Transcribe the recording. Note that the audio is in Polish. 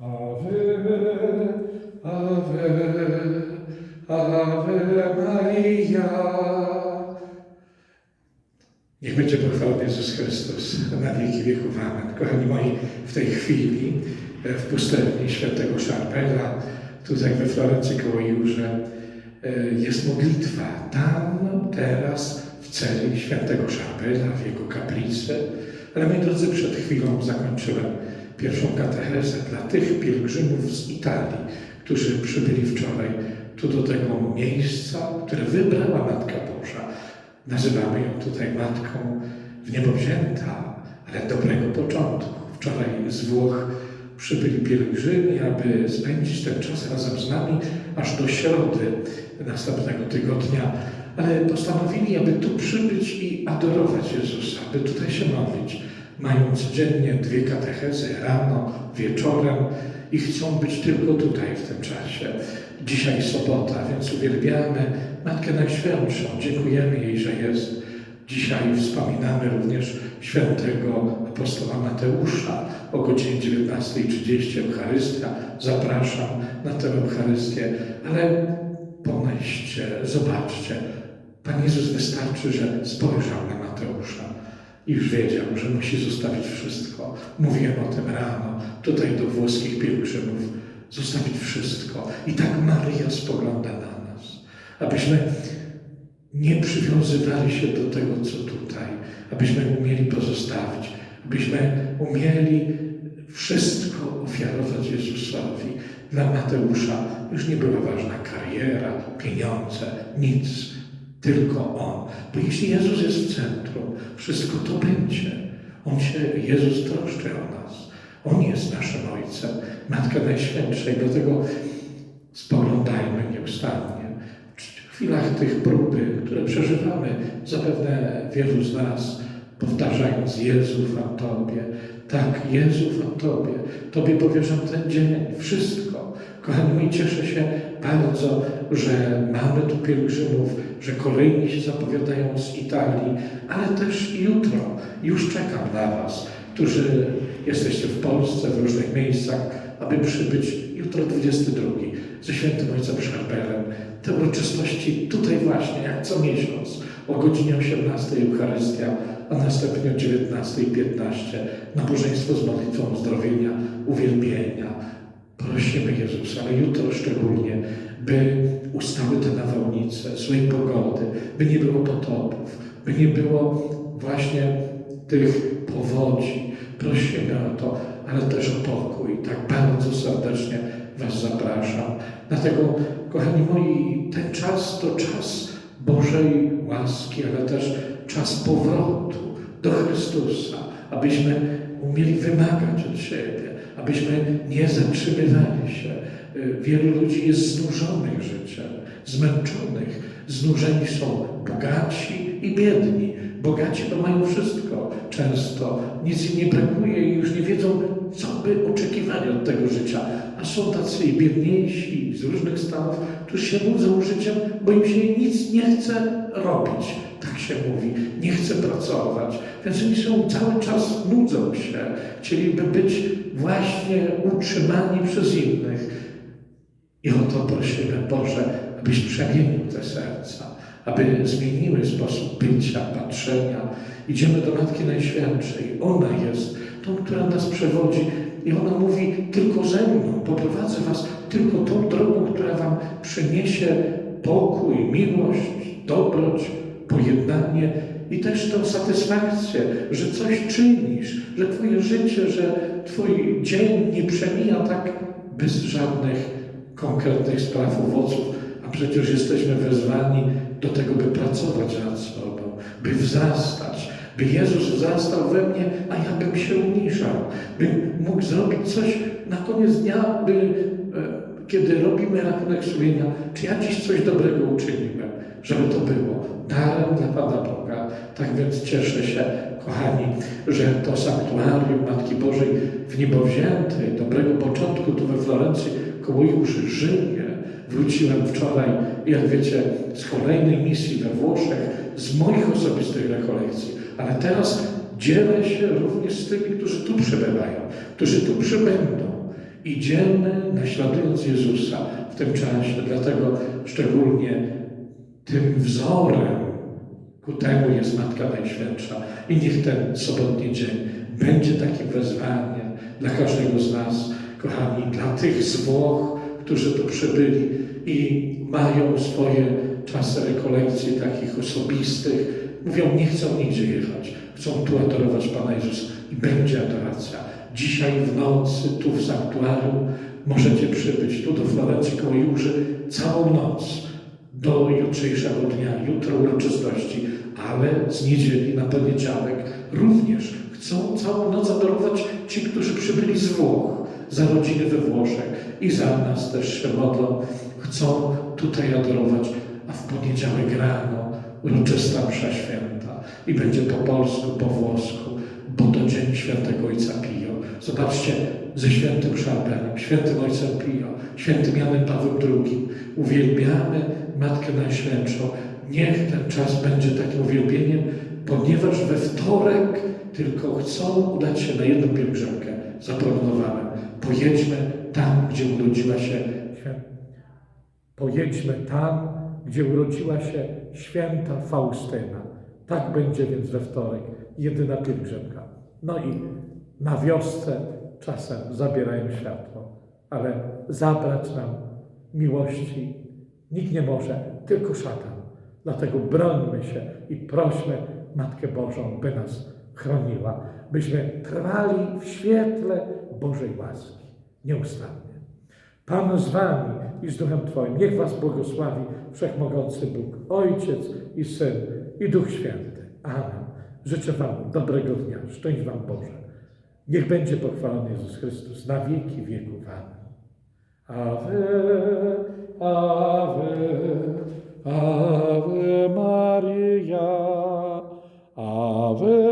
Ave, Ave, Ave Maria. Niech będzie pochwalony Jezus Chrystus na wieki wieków. Amen. Kochani moi, w tej chwili e, w pustelni świętego Szarpela, tutaj we Florencji koło Jurze, e, jest modlitwa. Tam, teraz, w celi świętego Szarpela, w jego kaplicy. Ale moi drodzy, przed chwilą zakończyłem pierwszą katechezę dla tych pielgrzymów z Italii, którzy przybyli wczoraj tu do tego miejsca, które wybrała Matka Boża. Nazywamy ją tutaj Matką w niebo ale dobrego początku. Wczoraj z Włoch przybyli pielgrzymi, aby spędzić ten czas razem z nami aż do środy następnego tygodnia, ale postanowili, aby tu przybyć i adorować Jezusa, aby tutaj się modlić. Mają codziennie dwie katechezy, rano, wieczorem i chcą być tylko tutaj w tym czasie. Dzisiaj sobota, więc uwielbiamy Matkę Najświętszą. Dziękujemy jej, że jest. Dzisiaj wspominamy również świętego apostoła Mateusza o godzinie 19.30 Eucharystia. Zapraszam na tę Eucharystię, ale pomyślcie, zobaczcie. Pan Jezus wystarczy, że spojrzał na Mateusza już wiedział, że musi zostawić wszystko. Mówiłem o tym rano, tutaj do włoskich pielgrzymów. Zostawić wszystko. I tak Maryja spogląda na nas. Abyśmy nie przywiązywali się do tego, co tutaj. Abyśmy umieli pozostawić. Abyśmy umieli wszystko ofiarować Jezusowi. Dla Mateusza już nie była ważna kariera, pieniądze, nic tylko On. Bo jeśli Jezus jest w centrum, wszystko to będzie. On się, Jezus troszczy o nas. On jest naszym Ojcem, Matka Najświętsza i dlatego spoglądajmy nieustannie. W chwilach tych próby, które przeżywamy, zapewne wielu z nas powtarzając Jezu w Tobie, tak, Jezu w Tobie, Tobie powierzam ten dzień, wszystko. Kochani cieszę się bardzo, że mamy tu pielgrzymów, że kolejni się zapowiadają z Italii, ale też jutro. Już czekam na Was, którzy jesteście w Polsce, w różnych miejscach, aby przybyć jutro 22 ze świętym Ojcem Szarpelem. Te uroczystości tutaj właśnie, jak co miesiąc, o godzinie 18 Eucharystia, a następnie o 19 i 15 nabożeństwo z modlitwą uzdrowienia, uwielbienia. Prosimy Jezusa, ale jutro szczególnie, by ustały te nawałnice, złej pogody, by nie było potopów, by nie było właśnie tych powodzi. Prosimy o to, ale też o pokój. Tak bardzo serdecznie Was zapraszam. Dlatego, kochani moi, ten czas to czas Bożej łaski, ale też czas powrotu do Chrystusa, abyśmy umieli wymagać od siebie, abyśmy nie zatrzymywali się. Wielu ludzi jest znużonych życiem, zmęczonych. Znużeni są bogaci i biedni. Bogaci to mają wszystko często, nic im nie brakuje i już nie wiedzą, co by oczekiwali od tego życia. A są tacy biedniejsi z różnych stanów, którzy się nudzą życiem, bo im się nic nie chce robić. Tak się mówi, nie chce pracować. Więc oni są cały czas nudzą się. Chcieliby być właśnie utrzymani przez innych. I o to prosimy, Boże, abyś przemienił te serca, aby zmieniły sposób bycia, patrzenia. Idziemy do Matki Najświętszej. Ona jest tą, która nas przewodzi. I ona mówi, tylko ze mną poprowadzę was tylko tą drogą, która wam przyniesie pokój, miłość, dobroć, pojednanie i też tą satysfakcję, że coś czynisz, że twoje życie, że twój dzień nie przemija tak bez żadnych konkretnych spraw, owoców, a przecież jesteśmy wezwani do tego, by pracować nad sobą, by wzrastać, by Jezus wzrastał we mnie, a ja bym się uniżał, bym mógł zrobić coś na koniec dnia, by, e, kiedy robimy rachunek sumienia, czy ja dziś coś dobrego uczyniłem, żeby to było darem dla Pana Boga. Tak więc cieszę się, kochani, że to sanktuarium Matki Bożej w niebowziętej, dobrego początku tu we Florencji koło Jurzy żyje. Wróciłem wczoraj, jak wiecie, z kolejnej misji we Włoszech, z moich osobistych rekolekcji, ale teraz dzielę się również z tymi, którzy tu przebywają, którzy tu przybędą. Idziemy naśladując Jezusa w tym czasie, dlatego szczególnie tym wzorem ku temu jest Matka Najświętsza. I niech ten sobotni dzień będzie takim wezwaniem dla każdego z nas, kochani, dla tych z Włoch, którzy tu przybyli i mają swoje czasy rekolekcji takich osobistych. Mówią, nie chcą nigdzie jechać, chcą tu adorować Pana Jezusa. I będzie adoracja. Dzisiaj w nocy, tu w sanktuarium, możecie przybyć. Tu do Florencji koło Jurzy całą noc. Do jutrzejszego dnia, jutro uroczystości, ale z niedzieli na poniedziałek również. Chcą całą noc adorować ci, którzy przybyli z Włoch, za rodziny we Włoszech i za nas też się modlą. Chcą tutaj adorować, a w poniedziałek rano uroczysta msza święta i będzie po polsku, po włosku, bo to dzień świętego Ojca Pio. Zobaczcie, ze świętym Szarpenem, świętym Ojcem Pio, świętym Janem Pawłem II uwielbiamy Matkę Najświętszą. Niech ten czas będzie takim uwielbieniem, ponieważ we wtorek tylko chcą udać się na jedną pielgrzymkę. Zaplanowałem. Pojedźmy tam, gdzie urodziła się Pojedźmy tam, gdzie urodziła się święta Faustyna. Tak będzie więc we wtorek, jedyna pielgrzymka. No i na wiosce czasem zabierają światło, ale zabrać nam miłości nikt nie może, tylko szatan. Dlatego brońmy się i prośmy Matkę Bożą, by nas chroniła, byśmy trwali w świetle Bożej łaski nieustannie. Pan z wami i z duchem Twoim. Niech was błogosławi Wszechmogący Bóg, Ojciec i Syn i Duch Święty. Amen. Życzę wam dobrego dnia. Szczęść wam Boże. Niech będzie pochwalony Jezus Chrystus na wieki wieków. Amen. Ave, Ave, Ave Maria, Ave